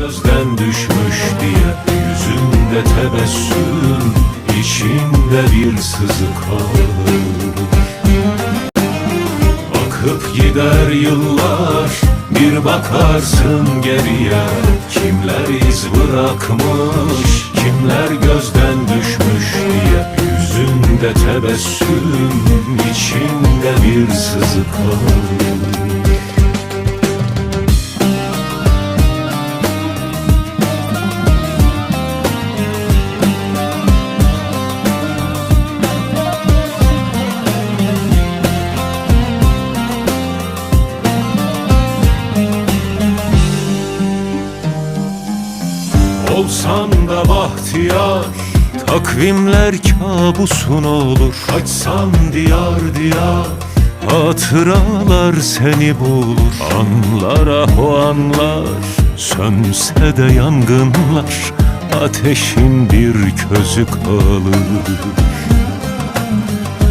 Gözden düşmüş diye yüzünde tebessüm içinde bir sızı kalır Akıp gider yıllar bir bakarsın geriye. Kimler iz bırakmış kimler gözden düşmüş diye Yüzünde tebessüm içinde bir sızı kalır Olsan da bahtiyar Takvimler kabusun olur. Kaçsan diyar diyar Hatıralar seni bulur. Anlara o anlar Sönse de yangınlar Ateşin bir közü kalır.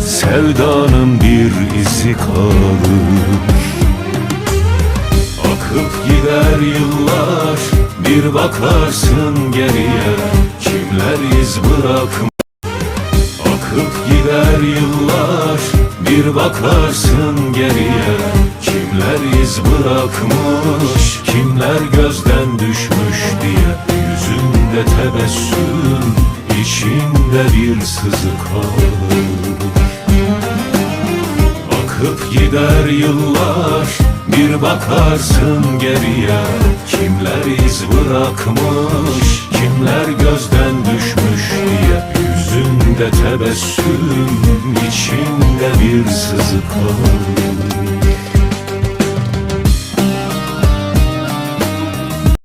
Sevdanın bir izi kalır Bir bakarsın geriye Kimler iz bırakmış Akıp gider yıllar Bir bakarsın geriye Kimler iz bırakmış? Kimler gözden düşmüş diye Yüzünde tebessüm içinde bir sızı kalır Akıp gider yıllar bir bakarsın geriye Kimler iz bırakmış kimler gözden düşmüş diye Yüzünde tebessüm içinde bir sızı kalır